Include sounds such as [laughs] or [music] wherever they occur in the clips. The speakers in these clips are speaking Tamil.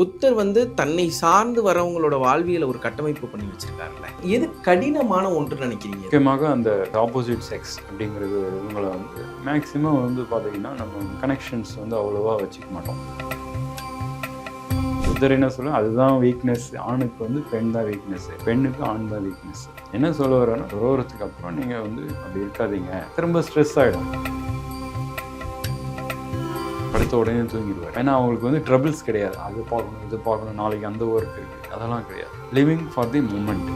புத்தர் வந்து தன்னை சார்ந்து வரவங்களோட வாழ்வியல ஒரு கட்டமைப்பு பண்ணி வச்சிருக்காருல்ல. எது கடினமான ஒன்று நினைக்கிறீங்க? முக்கியமாக அந்த ஆப்போசிட் செக்ஸ் அப்படிங்கிறது இவங்களை வந்து மேக்ஸிமம் வந்து பார்த்தீங்கன்னா நம்ம கனெக்ஷன்ஸ் வந்து அவ்வளோவா வச்சுக்க மாட்டோம். புத்தர் என்ன சொல்ல அதுதான் வீக்னஸ் ஆணுக்கு வந்து பெண் தான் வீக்னஸ் பெண்ணுக்கு ஆண் தான் வீக்னஸ் என்ன சொல்ல வரேன்னா ரோரத்துக்கு அப்புறம் நீங்கள் வந்து அப்படி இருக்காதீங்க. திரும்ப ஸ்ட்ரெஸ் ஆகிடும் படுத்த உடனே தூங்கிடுவார். ஏன்னா அவங்களுக்கு வந்து ட்ரபிள்ஸ் கிடையாது. அது பார்க்கணும் இது பார்க்கணும் நாளைக்கு அந்த ஒர்க் இருக்குது அதெல்லாம் கிடையாது. லிவிங் ஃபார் தி மூமெண்ட்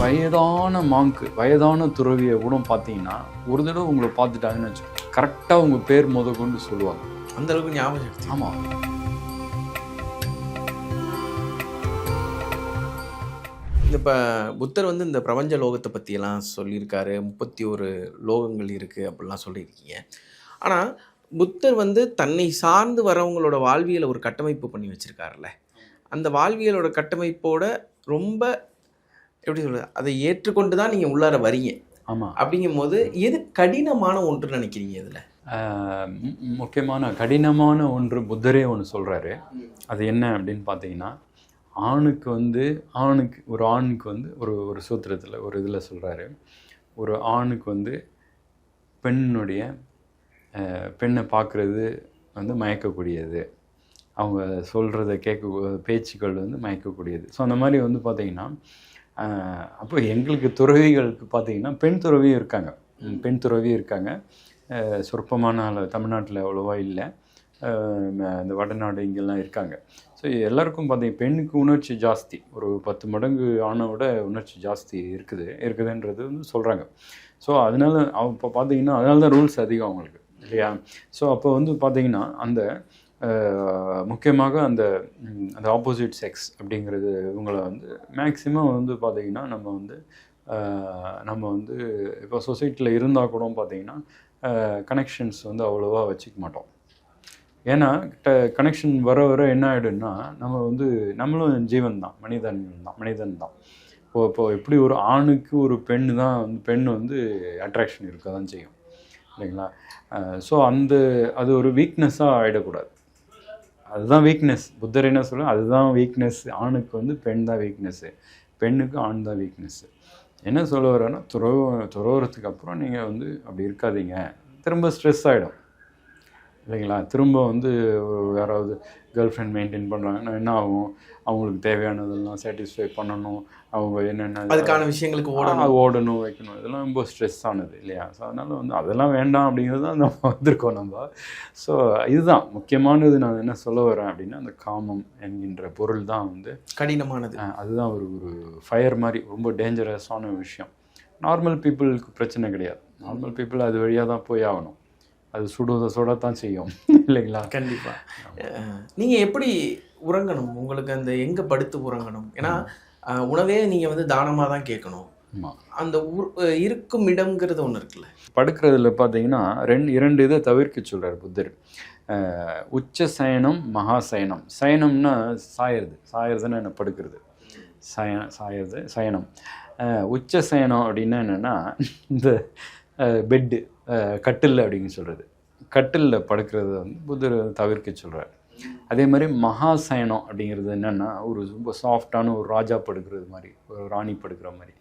வயதான மாங்க்கு வயதான துறவியை கூட பார்த்தீங்கன்னா ஒரு தடவை உங்களை பார்த்துட்டாங்கன்னு வச்சுக்கோங்க. கரெக்டாக உங்கள் பேர் முத கொண்டு சொல்லுவாங்க. அந்த அளவுக்கு ஞாபகம் சக்தி. ஆமாம் இப்போ புத்தர் வந்து இந்த பிரபஞ்ச லோகத்தை பற்றியெல்லாம் சொல்லியிருக்காரு. முப்பத்தி ஒரு லோகங்கள் இருக்குது அப்படிலாம் சொல்லியிருக்கீங்க. ஆனால் புத்தர் வந்து தன்னை சார்ந்து வரவங்களோட வாழ்வியலை ஒரு கட்டமைப்பு பண்ணி வச்சிருக்காருல்ல. அந்த வாழ்வியலோட கட்டமைப்போட ரொம்ப எப்படி சொல்றது அதை ஏற்றுக்கொண்டு தான் நீங்கள் உள்ளார வரீங்க. ஆமாம் அப்படிங்கும்போது எது கடினமான ஒன்று நினைக்கிறீங்க இதில்? முக்கியமான கடினமான ஒன்று புத்தரே ஒன்று சொல்கிறாரு அது என்ன அப்படின்னு பார்த்தீங்கன்னா ஆணுக்கு வந்து ஆணுக்கு ஒரு ஆணுக்கு வந்து ஒரு ஒரு சூத்திரத்தில் ஒரு இதில் சொல்கிறாரு ஒரு ஆணுக்கு வந்து பெண்ணுடைய பெண்ணை பார்க்குறது வந்து மயக்கக்கூடியது. அவங்க சொல்கிறத கேட்க பேச்சுக்கள் வந்து மயக்கக்கூடியது. ஸோ அந்த மாதிரி வந்து பார்த்தீங்கன்னா அப்போ எங்களுக்கு துறவிகளுக்கு பார்த்தீங்கன்னா பெண் துறவியும் இருக்காங்க. பெண் துறவியும் இருக்காங்க. சொற்பமான அளவு தமிழ்நாட்டில் அவ்வளோவா இல்லை. இந்த வடநாடு இங்கெல்லாம் இருக்காங்க. ஸோ எல்லாருக்கும் பார்த்தீங்க பெண்ணுக்கு உணர்ச்சி ஜாஸ்தி. ஒரு பத்து மடங்கு ஆணை விட உணர்ச்சி ஜாஸ்தி இருக்குது. இருக்குதுன்றது வந்து சொல்கிறாங்க ஸோ அதனால அவ இப்போ பார்த்தீங்கன்னா அதனால தான் ரூல்ஸ் அதிகம் அவங்களுக்கு. இல்லையா? ஸோ அப்போ வந்து பார்த்தீங்கன்னா அந்த முக்கியமாக அந்த அந்த ஆப்போசிட் செக்ஸ் அப்படிங்கிறது இவங்களை வந்து மேக்சிமம் வந்து பார்த்திங்கன்னா நம்ம வந்து நம்ம வந்து இப்போ சொசைட்டியில் இருந்தால் கூட பார்த்தீங்கன்னா கனெக்ஷன்ஸ் வந்து அவ்வளோவா வச்சுக்க மாட்டோம். ஏன்னா கனெக்ஷன் வர வர என்ன ஆகிடும்னா நம்ம வந்து நம்மளும் ஜீவன் தான் மனிதன் தான் மனிதன் தான். இப்போ இப்போ எப்படி ஒரு ஆணுக்கு ஒரு பெண் தான் வந்து பெண் வந்து அட்ராக்ஷன் இருக்க தான் செய்யும். இல்லைங்களா? ஸோ அந்த அது ஒரு வீக்னஸ்ஸாக ஆகிடக்கூடாது அதுதான் வீக்னஸ் புத்தர் என்ன சொல்ல அதுதான் வீக்னஸ் ஆணுக்கு வந்து பெண் தான் வீக்னஸ்ஸு பெண்ணுக்கு ஆண் தான் வீக்னஸ்ஸு என்ன சொல்ல வரேன்னா துறவு துறவுறதுக்கு அப்புறம் நீங்கள் வந்து அப்படி இருக்காதீங்க. திரும்ப ஸ்ட்ரெஸ் ஆகிடும் இல்லைங்களா? திரும்ப வந்து யாராவது கேர்ள் ஃப்ரெண்ட் மெயின்டைன் பண்ணுறாங்கன்னா என்ன ஆகும்? அவங்களுக்கு தேவையானதெல்லாம் சாட்டிஸ்ஃபை பண்ணணும். அவங்க என்னென்ன அதுக்கான விஷயங்களுக்கு ஓடணும். ஓடணும் வைக்கணும். இதெல்லாம் ரொம்ப ஸ்ட்ரெஸ் ஆனது இல்லையா? ஸோ அதனால் வந்து அதெல்லாம் வேண்டாம் அப்படிங்கிறது தான் நம்ம வந்திருக்கோம் நம்ம. ஸோ இதுதான். முக்கியமானது நான் என்ன சொல்ல வரேன் அப்படின்னா அந்த காமம் என்கின்ற பொருள் தான் வந்து கடினமானது. அதுதான் ஒரு ஒரு ஃபயர் மாதிரி ரொம்ப டேஞ்சரஸான விஷயம். நார்மல் பீப்புளுக்கு பிரச்சனை கிடையாது. நார்மல் பீப்புள் அது வழியாக தான் போய் ஆகணும். அது சுடுவதை சுடத்தான் செய்யும். [laughs] இல்லைங்களா? கண்டிப்பா. அஹ், நீங்க எப்படி உறங்கணும்? உங்களுக்கு அந்த எங்க படுத்து உறங்கணும்? ஏன்னா உணவே நீங்க வந்து தானமா தான் கேட்கணும் அந்த இருக்கும் இடம்ங்கிறது ஒண்ணு இருக்குல்ல. படுக்கிறதுல பார்த்தீங்கன்னா ரெண்டு இரண்டு இதை தவிர்க்க சொல்கிறார் புத்தர். உச்ச சயனம் மகா சயனம். சயனம்னா சாயறது. சாயறதுன்னா என்ன? படுக்கிறது. சய சாயறது சயனம். உச்ச சயனம் அப்படின்னா என்னென்னா இந்த பெட்டு. கட்டில் அப்படின்னு சொல்கிறது கட்டிலில் படுக்கிறது வந்து புத்தர் தவிர்க்க சொல்கிறார் அதே மாதிரி மகா சயனம் அப்படிங்கிறது என்னென்னா ஒரு ரொம்ப சாஃப்டான ஒரு ராஜா படுக்கிறது மாதிரி ஒரு ராணி படுக்கிற மாதிரி.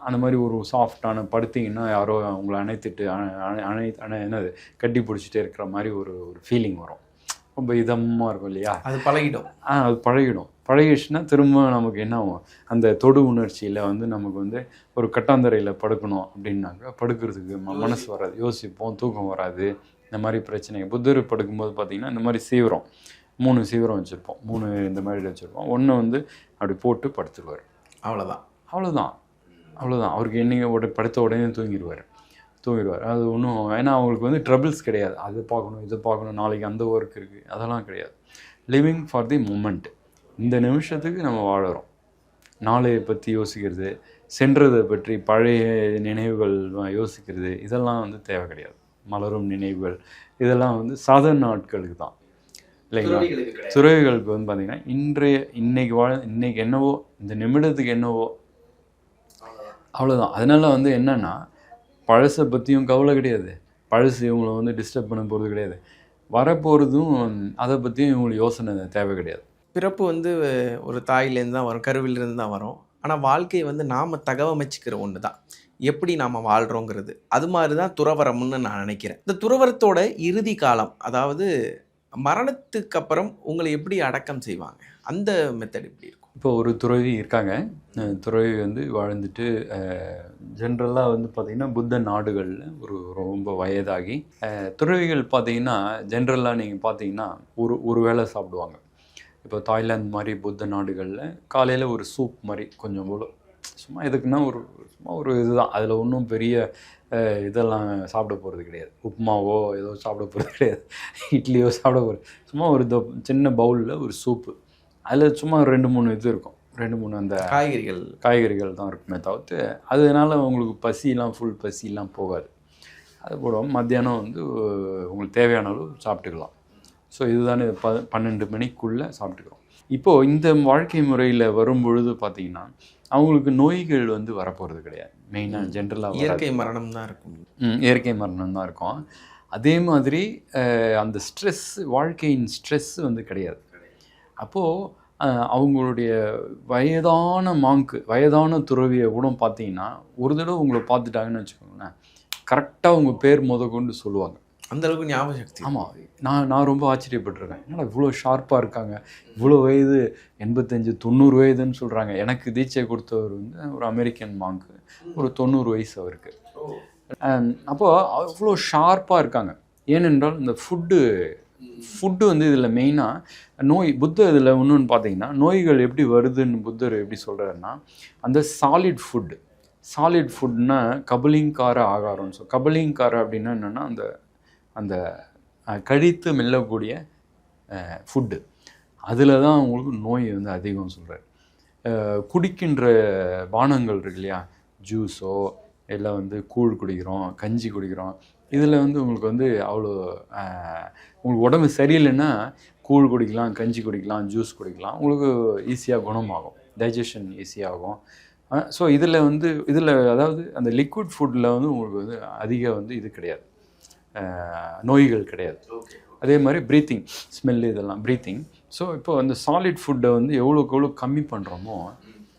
அந்த மாதிரி ஒரு சாஃப்டான படுத்தீங்கன்னா யாரோ உங்களை அணைத்துட்டு அணை- அணை அணை அணை என்னது கட்டி பிடிச்சிட்டே இருக்கிற மாதிரி ஒரு ஒரு ஃபீலிங் வரும். ரொம்ப இதமாக இருக்கும் இல்லையா? அது பழகிடும். ஆ அது பழகிடும். பழகிடுச்சுன்னா திரும்ப நமக்கு என்ன ஆகும்? அந்த தொடு உணர்ச்சியில் வந்து நமக்கு வந்து ஒரு கட்டாந்தரையில் படுக்கணும் அப்படின்னாக்க படுக்கிறதுக்கு மனசு வராது. யோசிப்போம். தூக்கம் வராது. இந்த மாதிரி பிரச்சனை. புத்தர் படுக்கும்போது பார்த்திங்கன்னா இந்த மாதிரி சீவிரம். மூணு சீவிரம் வச்சுருப்போம். மூணு இந்த மாதிரி வச்சுருப்போம். ஒன்று வந்து அப்படி போட்டு படுத்துருவார். அவ்வளவுதான். அவ்வளோதான் அவ்வளோதான் அவருக்கு என்னைக்கு உடனே படுத்த உடனே தூங்கிடுவார் தூங்கிடுவார் அது ஒன்றும் ஏன்னா அவங்களுக்கு வந்து ட்ரபிள்ஸ் கிடையாது. அது பார்க்கணும் இது பார்க்கணும். நாளைக்கு அந்த ஒர்க் இருக்குது அதெல்லாம் கிடையாது. லிவிங் ஃபார் தி மூமெண்ட் இந்த நிமிஷத்துக்கு நம்ம வாழறோம். நாளையை பற்றி யோசிக்கிறது சென்றதை பற்றி பழைய நினைவுகள் யோசிக்கிறது இதெல்லாம் வந்து தேவை கிடையாது. மலரும் நினைவுகள் இதெல்லாம் வந்து சாதாரண நாட்களுக்கு தான். இல்லைங்களா? துறவிகளுக்கு வந்து பார்த்தீங்கன்னா இன்றைய இன்னைக்கு வாழ இன்னைக்கு என்னவோ இந்த நிமிடத்துக்கு என்னவோ அவ்வளோதான் அதனால வந்து என்னன்னா பழசை பற்றியும் கவலை கிடையாது. பழசு இவங்களை வந்து டிஸ்டர்ப் பண்ண போகிறது கிடையாது. வரப்போகிறதும் அதை பற்றியும் இவங்களுக்கு யோசனை தேவை கிடையாது. பிறப்பு வந்து ஒரு தாயிலேருந்து தான் வரும் கருவிலிருந்து தான் வரும். ஆனால் வாழ்க்கை வந்து நாம் தகவமைச்சிக்கிற ஒன்று தான். எப்படி நாம் வாழ்கிறோங்கிறது அது மாதிரி தான் துறவரம்னு நான் நினைக்கிறேன். இந்த துறவரத்தோட இறுதி காலம் அதாவது மரணத்துக்கு அப்புறம் உங்களை எப்படி அடக்கம் செய்வாங்க? அந்த மெத்தட் எப்படி இருக்கும்? இப்போ ஒரு துறவி இருக்காங்க. துறவி வந்து வாழ்ந்துட்டு ஜென்ரலாக வந்து பார்த்திங்கன்னா புத்த நாடுகளில் ஒரு ரொம்ப வயதாகி துறவிகள் பார்த்தீங்கன்னா ஜென்ரலாக நீங்கள் பார்த்தீங்கன்னா ஒரு ஒரு வேளை சாப்பிடுவாங்க. இப்போ தாய்லாந்து மாதிரி புத்த நாடுகளில் காலையில் ஒரு சூப் மாதிரி கொஞ்சம் போல. சும்மா எதுக்குன்னா ஒரு சும்மா ஒரு இதுதான். அதில் ஒன்றும் பெரிய இதெல்லாம் சாப்பிட போகிறது கிடையாது. உப்புமாவோ ஏதோ சாப்பிட போகிறது கிடையாது. இட்லியோ சாப்பிட போகிறது சும்மா ஒரு தொ- சின்ன பவுலில் ஒரு சூப்பு அதில் சும்மா ரெண்டு மூணு இது இருக்கும். ரெண்டு மூணு அந்த காய்கறிகள். காய்கறிகள் தான் இருக்குமே தவிர்த்து அதனால உங்களுக்கு பசிலாம் ஃபுல் பசிலாம் போகாது. அது போல மத்தியானம் வந்து உங்களுக்கு தேவையான அளவு சாப்பிட்டுக்கலாம். ஸோ இதுதானே ப பன்னெண்டு மணிக்குள்ளே சாப்பிட்டுக்கிறோம். இப்போது இந்த வாழ்க்கை முறையில் வரும் பொழுது பார்த்தீங்கன்னா அவங்களுக்கு நோய்கள் வந்து வரப்போகிறது கிடையாது. மெயினாக ஜென்ரலாக இயற்கை மரணம் தான் இருக்கும் இயற்கை மரணம் தான் இருக்கும். அதே மாதிரி அந்த ஸ்ட்ரெஸ் வாழ்க்கையின் ஸ்ட்ரெஸ் வந்து கிடையாது. அப்போது அவங்களுடைய வயதான மாங்கு வயதான துறவியை கூட பார்த்தீங்கன்னா ஒரு தடவை உங்களை பார்த்துட்டாங்கன்னு வச்சுக்கோங்களேன் கரெக்டாக உங்கள் பேர் முத கொண்டு சொல்லுவாங்க. அந்த அளவுக்கு ஞாபக சக்தி ஆமாம் நான் நான் ரொம்ப ஆச்சரியப்பட்டிருக்கேன். என்னடா இவ்வளோ ஷார்ப்பாக இருக்காங்க. இவ்வளோ வயது எண்பத்தஞ்சு தொண்ணூறு வயதுன்னு சொல்கிறாங்க எனக்கு தீட்சை கொடுத்தவர் வந்து ஒரு அமெரிக்கன் மாங்கு ஒரு தொண்ணூறு வயசு அவருக்கு. அப்போது அவ்வளோ ஷார்ப்பாக இருக்காங்க. ஏனென்றால் இந்த ஃபுட்டு ஃபுட்டு வந்து இதில் மெயினாக நோய் புத்த இதில் இன்னொன்று பார்த்தீங்கன்னா நோய்கள் எப்படி வருதுன்னு புத்தர் எப்படி சொல்கிறாருன்னா அந்த சாலிட் ஃபுட்டு சாலிட் ஃபுட்னா கபலிங்கார ஆகாரம்னு சொல் கபலிங்கார அப்படின்னா என்னென்னா அந்த அந்த கழித்து மெல்லக்கூடிய ஃபுட்டு அதில் தான் உங்களுக்கு நோய் வந்து அதிகம் சொல்கிறார் குடிக்கின்ற பானங்கள் இருக்கு இல்லையா? ஜூஸோ இல்லை வந்து கூழ் குடிக்கிறோம் கஞ்சி குடிக்கிறோம். இதில் வந்து உங்களுக்கு வந்து அவ்வளோ உங்களுக்கு உடம்பு சரியில்லைன்னா கூழ் குடிக்கலாம் கஞ்சி குடிக்கலாம் ஜூஸ் குடிக்கலாம். உங்களுக்கு ஈஸியாக குணமாகும். டைஜஷன் ஈஸியாகும் ஸோ இதில் வந்து இதில் அதாவது அந்த லிக்விட் ஃபுட்டில் வந்து உங்களுக்கு வந்து அதிக வந்து இது கிடையாது. நோய்கள் கிடையாது. அதே மாதிரி ப்ரீத்திங் ஸ்மெல்லு இதெல்லாம் ப்ரீத்திங் ஸோ இப்போ அந்த சாலிட் ஃபுட்டை வந்து எவ்வளோக்கு எவ்வளோ கம்மி பண்ணுறோமோ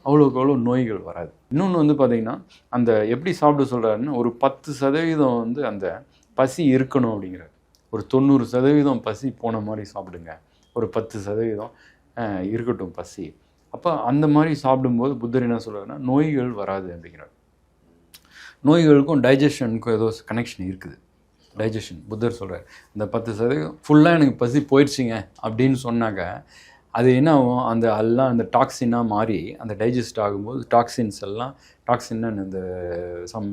அவ்வளோக்கு எவ்வளோ நோய்கள் வராது. இன்னொன்று வந்து பார்த்தீங்கன்னா அந்த எப்படி சாப்பிட சொல்கிறாருன்னா ஒரு பத்து சதவீதம் வந்து அந்த பசி இருக்கணும் அப்படிங்கிறார். ஒரு தொண்ணூறு சதவீதம் பசி போன மாதிரி சாப்பிடுங்க. ஒரு பத்து சதவீதம் இருக்கட்டும் பசி. அப்போ அந்த மாதிரி சாப்பிடும்போது புத்தர் என்ன சொல்கிறாருன்னா நோய்கள் வராது அப்படிங்கிறார். நோய்களுக்கும் டைஜஷனுக்கும் ஏதோ கனெக்ஷன் இருக்குது. டைஜஷன் புத்தர் சொல்கிறார் இந்த பத்து சதவீதம் ஃபுல்லாக எனக்கு பசி போயிடுச்சுங்க அப்படின்னு சொன்னாக்க அது என்ன ஆகும்? அந்த எல்லாம் அந்த டாக்ஸினாக மாறி அந்த டைஜஸ்ட் ஆகும்போது டாக்ஸின்ஸ் எல்லாம் டாக்ஸின்னா இந்த சம்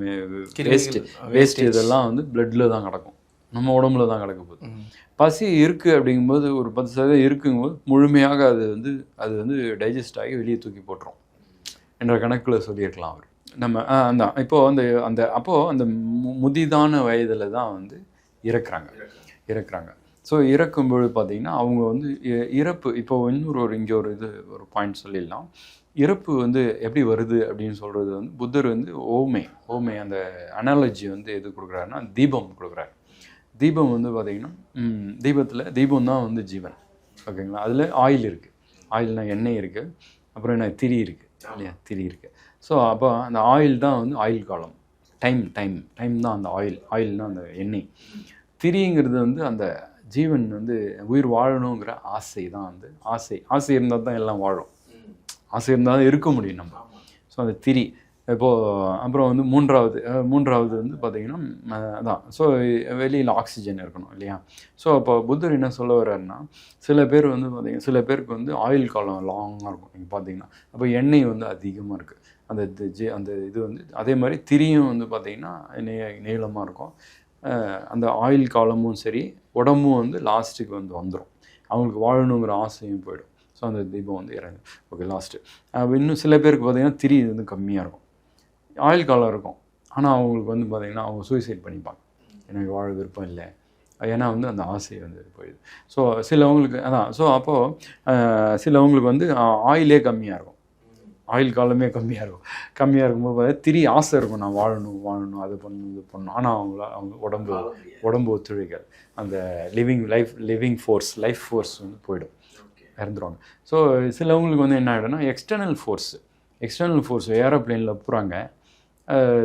வேஸ்ட் வேஸ்ட் இதெல்லாம் வந்து பிளட்டில் தான் கிடக்கும். நம்ம உடம்புல தான் கிடக்க போகுது. பசி இருக்குது அப்படிங்கும்போது ஒரு பத்து சதவீதம் இருக்குங்கும்போது முழுமையாக அது வந்து அது வந்து டைஜஸ்ட் ஆகி வெளியே தூக்கி போட்டுரும். என்ற கணக்கில் சொல்லியிருக்கலாம் அவர். நம்ம அந்த இப்போது அந்த அந்த அப்போது அந்த மு- முதிதான வயதில் தான் வந்து இறக்குறாங்க. இறக்குறாங்க. ஸோ இறக்கும்பொழுது பார்த்தீங்கன்னா அவங்க வந்து இ- இறப்பு இப்போ இன்னொரு ஒரு இங்கே ஒரு இது ஒரு பாயிண்ட் சொல்லிடலாம். இறப்பு வந்து எப்படி வருது அப்படின்னு சொல்கிறது வந்து புத்தர் வந்து ஓமை ஓமை அந்த அனாலஜி வந்து எது கொடுக்குறாருன்னா தீபம் கொடுக்குறாரு. தீபம் வந்து பார்த்திங்கன்னா தீபத்தில் தீபம் தான் வந்து ஜீவன். ஓகேங்களா? அதில் ஆயில் இருக்குது ஆயில்னா எண்ணெய் இருக்குது அப்புறம் என்ன திரி இருக்குது இல்லையா? திரி இருக்குது ஸோ அப்போ அந்த ஆயில் தான் வந்து ஆயில் காலம் டைம் டைம் டைம் தான் அந்த ஆயில் ஆயில்னா அந்த எண்ணெய். திரிங்கிறது வந்து அந்த ஜீவன் வந்து உயிர் வாழணுங்கிற ஆசை தான் வந்து ஆசை. ஆசை இருந்தால் தான் எல்லாம் வாழும். ஆசை இருந்தால் தான் இருக்க முடியும் நம்ம. ஸோ அந்த திரி. இப்போது அப்புறம் வந்து மூன்றாவது மூன்றாவது வந்து பார்த்திங்கன்னா அதான். ஸோ வெளியில் ஆக்சிஜன் இருக்கணும் இல்லையா? ஸோ அப்போ புத்தர் என்ன சொல்ல வர்றாருன்னா சில பேர் வந்து பார்த்திங்கன்னா சில பேருக்கு வந்து ஆயில் காலம் லாங்காக இருக்கும். நீங்கள் பார்த்தீங்கன்னா அப்போ எண்ணெய் வந்து அதிகமாக இருக்குது அந்த ஜெ அந்த இது வந்து அதே மாதிரி திரியும் வந்து பார்த்திங்கன்னா நே நீளமாக இருக்கும். அந்த ஆயில் காலமும் சரி உடம்பும் வந்து லாஸ்ட்டுக்கு வந்து வந்துடும் அவங்களுக்கு வாழணுங்கிற ஆசையும் போயிடும். ஸோ அந்த தீபம் வந்து இறங்கும். ஓகே லாஸ்ட்டு இன்னும் சில பேருக்கு பார்த்திங்கன்னா திரி வந்து கம்மியாக இருக்கும். ஆயில் காலம் இருக்கும். ஆனால் அவங்களுக்கு வந்து பார்த்திங்கன்னா அவங்க சூசைட் பண்ணிப்பாங்க. எனக்கு வாழ விருப்பம் இல்லை. ஏன்னா வந்து அந்த ஆசை வந்து போயிடுது. ஸோ சிலவங்களுக்கு அதான். ஸோ அப்போது சிலவங்களுக்கு வந்து ஆயிலே கம்மியாக இருக்கும். ஆயுள் காலமே கம்மியாக இருக்கும். கம்மியாக இருக்கும்போது திரி ஆசை இருக்கும். நான் வாழணும் வாழணும் அது பண்ணணும் இது பண்ணணும். ஆனால் அவங்கள அவங்க உடம்பு உடம்பு ஒத்துழைக்காது. அந்த living life living force life force வந்து போயிடும். இறந்துருவாங்க. ஸோ சிலவங்களுக்கு வந்து என்ன ஆகிடும்னா எக்ஸ்டர்னல் ஃபோர்ஸ் எக்ஸ்டர்னல் ஃபோர்ஸ் ஏரோப்ளேனில் போகிறாங்க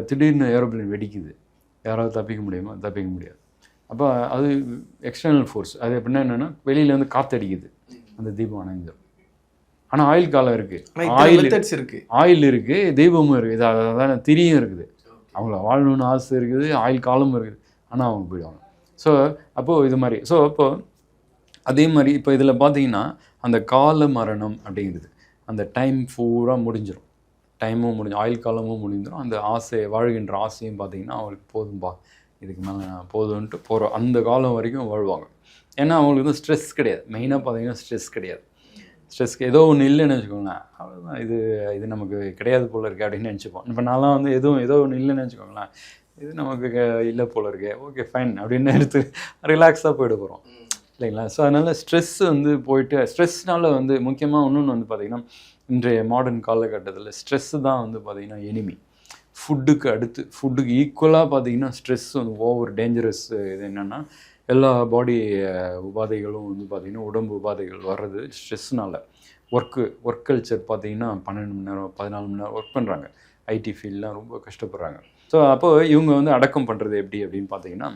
திடீர்னு ஏரோப்ளேன் வெடிக்குது. யாராவது தப்பிக்க முடியுமா? தப்பிக்க முடியாது. அப்போ அது எக்ஸ்டர்னல் ஃபோர்ஸ் அது எப்படின்னா என்னென்னா வெளியில வந்து காத்தடிக்குது. அந்த தீபம் அணைஞ்சிடும் ஆனால் ஆயில் காலம் இருக்குது ஆயில் மெத்தட்ஸ் இருக்கு. ஆயில் இருக்குது தீபமும் இருக்குது இது அதான் திரியும் இருக்குது. அவங்கள வாழணும்னு ஆசை இருக்குது ஆயில் காலமும் இருக்குது. ஆனால் அவங்க போயிடுவாங்க. ஸோ அப்போது இது மாதிரி. ஸோ அப்போது அதே மாதிரி இப்போ இதில் பார்த்தீங்கன்னா அந்த கால மரணம் அப்படிங்கிறது. அந்த டைம் பூரா முடிஞ்சிடும் டைமும் முடிஞ்சு ஆயுள் காலமும் முடிஞ்சிடும் அந்த ஆசை வாழ்கின்ற ஆசையும் பார்த்தீங்கன்னா அவங்களுக்கு போதும்பா. இதுக்கு மேலே போதும்ன்ட்டு போகிற அந்த காலம் வரைக்கும் வாழ்வாங்க. ஏன்னா அவங்களுக்கு வந்து ஸ்ட்ரெஸ் கிடையாது. மெயினாக பார்த்தீங்கன்னா ஸ்ட்ரெஸ் கிடையாது. ஸ்ட்ரெஸ்க்கு ஏதோ ஒன்று இல்லைன்னு வச்சுக்கோங்களேன். அவ்வளோதான் இது இது நமக்கு கிடையாது போல இருக்கு அப்படின்னு நினச்சிப்போம். இப்போ நான்லாம் வந்து எதுவும் ஏதோ ஒன்று இல்லைன்னு வச்சுக்கோங்களேன். இது நமக்கு இல்லை போல இருக்கு. ஓகே ஃபைன் அப்படின்னு எடுத்து ரிலாக்ஸாக போயிட போகிறோம் இல்லைங்களா? ஸோ அதனால் ஸ்ட்ரெஸ் வந்து போயிட்டு ஸ்ட்ரெஸ்னால வந்து முக்கியமாக இன்னொன்று வந்து பார்த்திங்கன்னா இன்றைய மாடர்ன் காலகட்டத்தில் ஸ்ட்ரெஸ்ஸு தான் வந்து பார்த்திங்கன்னா எனிமி ஃபுட்டுக்கு அடுத்து ஃபுட்டுக்கு ஈக்குவலாக பார்த்தீங்கன்னா ஸ்ட்ரெஸ் வந்து ஓவர் டேஞ்சரஸ் இது என்னென்னா எல்லா பாடி உபாதைகளும் வந்து பார்த்திங்கன்னா உடம்பு உபாதைகள் வர்றது ஸ்ட்ரெஸ்னால் ஒர்க்கு ஒர்க் கல்ச்சர் பார்த்தீங்கன்னா பன்னெண்டு மணி நேரம் பதினாலு மணி நேரம் ஒர்க் பண்ணுறாங்க ஐடி ஃபீல்ட்லாம் ரொம்ப கஷ்டப்படுறாங்க. ஸோ அப்போ இவங்க வந்து அடக்கம் பண்ணுறது எப்படி அப்படின்னு பார்த்தீங்கன்னா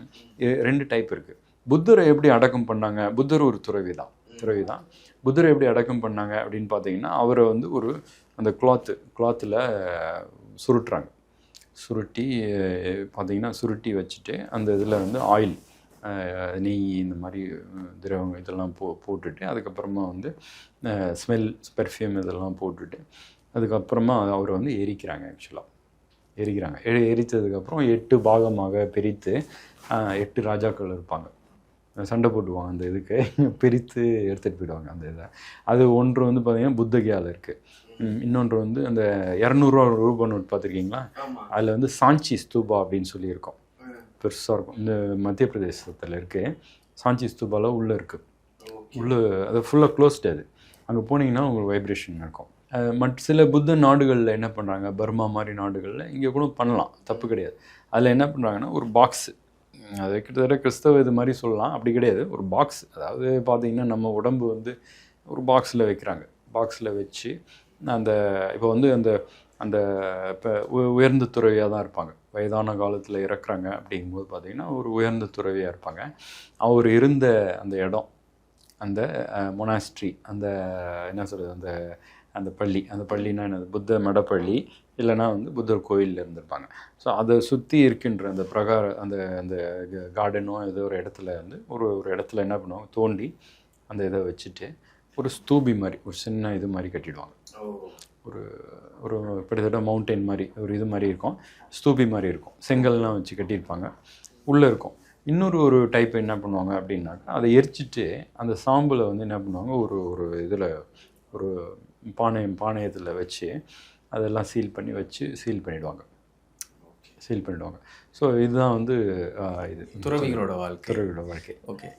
ரெண்டு டைப் இருக்குது புத்தரை எப்படி அடக்கம் பண்ணாங்க? புத்தர் ஒரு துறவி தான் துறவி தான் புத்தரை எப்படி அடக்கம் பண்ணாங்க அப்படின்னு பார்த்தீங்கன்னா அவரை வந்து ஒரு அந்த கிளாத்து கிளாத்தில் சுருட்டுறாங்க. சுருட்டி பார்த்திங்கன்னா பார்த்தீங்கன்னா சுருட்டி வச்சுட்டு அந்த இதில் வந்து ஆயில் நெய் இந்த மாதிரி திரவம் இதெல்லாம் போ போட்டுட்டு அதுக்கப்புறமா வந்து ஸ்மெல் பெர்ஃப்யூம் இதெல்லாம் போட்டுட்டு அதுக்கப்புறமா அவரை வந்து எரிக்கிறாங்க ஆக்சுவலாக எரிக்கிறாங்க. எரி எரித்ததுக்கப்புறம் எட்டு பாகமாக பிரித்து எட்டு ராஜாக்கள் இருப்பாங்க. சண்டை போட்டுவாங்க அந்த இதுக்கு. பிரித்து எடுத்துகிட்டு போயிடுவாங்க அந்த இதை. அது ஒன்று வந்து பார்த்தீங்கன்னா புத்தகியாவில் இருக்குது இன்னொன்று வந்து அந்த இரநூறுவா ரூபா நோட் பார்த்துருக்கீங்களா? அதில் வந்து சாஞ்சி ஸ்தூபா அப்படின்னு சொல்லியிருக்கோம். பெருசாக இருக்கும். இந்த மத்திய பிரதேசத்தில் இருக்குது சாஞ்சி ஸ்தூபாவில் உள்ளே இருக்குது உள்ளே அது ஃபுல்லாக க்ளோஸ்டு அது. அங்கே போனீங்கன்னா உங்களுக்கு வைப்ரேஷன் இருக்கும். மற்ற சில புத்த நாடுகளில் என்ன பண்ணுறாங்க பர்மா மாதிரி நாடுகளில் இங்கே கூட பண்ணலாம். தப்பு கிடையாது. அதில் என்ன பண்ணுறாங்கன்னா ஒரு பாக்ஸு அது கிட்டத்தட்ட கிறிஸ்தவ இது மாதிரி சொல்லலாம். அப்படி கிடையாது. ஒரு பாக்ஸ் அதாவது பார்த்திங்கன்னா நம்ம உடம்பு வந்து ஒரு பாக்ஸில் வைக்கிறாங்க. பாக்ஸில் வச்சு அந்த இப்போ வந்து அந்த அந்த இப்போ உயர்ந்த துறவியாக தான் இருப்பாங்க. வயதான காலத்தில் இறக்குறாங்க அப்படிங்கும்போது பார்த்திங்கன்னா ஒரு உயர்ந்த துறவியாக இருப்பாங்க. அவர் இருந்த அந்த இடம் அந்த மொனாஸ்ட்ரி அந்த என்ன சொல்கிறது அந்த அந்த பள்ளி அந்த பள்ளினா என்னது? புத்த மடப்பள்ளி. இல்லைன்னா வந்து புத்தர் கோயிலில் இருந்திருப்பாங்க. ஸோ அதை சுற்றி இருக்கின்ற அந்த பிரகார அந்த அந்த கார்டனோ ஏதோ ஒரு இடத்துல வந்து ஒரு ஒரு இடத்துல என்ன பண்ணுவாங்க தோண்டி அந்த இதை வச்சுட்டு ஒரு ஸ்தூபி மாதிரி ஒரு சின்ன இது மாதிரி கட்டிடுவாங்க. ஒரு ஒரு கிட்டத்தட்ட மவுண்டெயின் மாதிரி ஒரு இது மாதிரி இருக்கும். ஸ்தூபி மாதிரி இருக்கும். செங்கல்லாம் வச்சு கட்டியிருப்பாங்க. உள்ளே இருக்கும். இன்னொரு ஒரு டைப் என்ன பண்ணுவாங்க அப்படின்னாக்கா அதை எரிச்சிட்டு அந்த சாம்பலை வந்து என்ன பண்ணுவாங்க ஒரு ஒரு இதில் ஒரு பானையம் பானையத்தில் வச்சு அதெல்லாம் சீல் பண்ணி வச்சு சீல் பண்ணிடுவாங்க. சீல் பண்ணிடுவாங்க. ஸோ இதுதான் வந்து இது. துறவிகளோட வாழ்க்கை. துறவியோட வாழ்க்கை. ஓகே.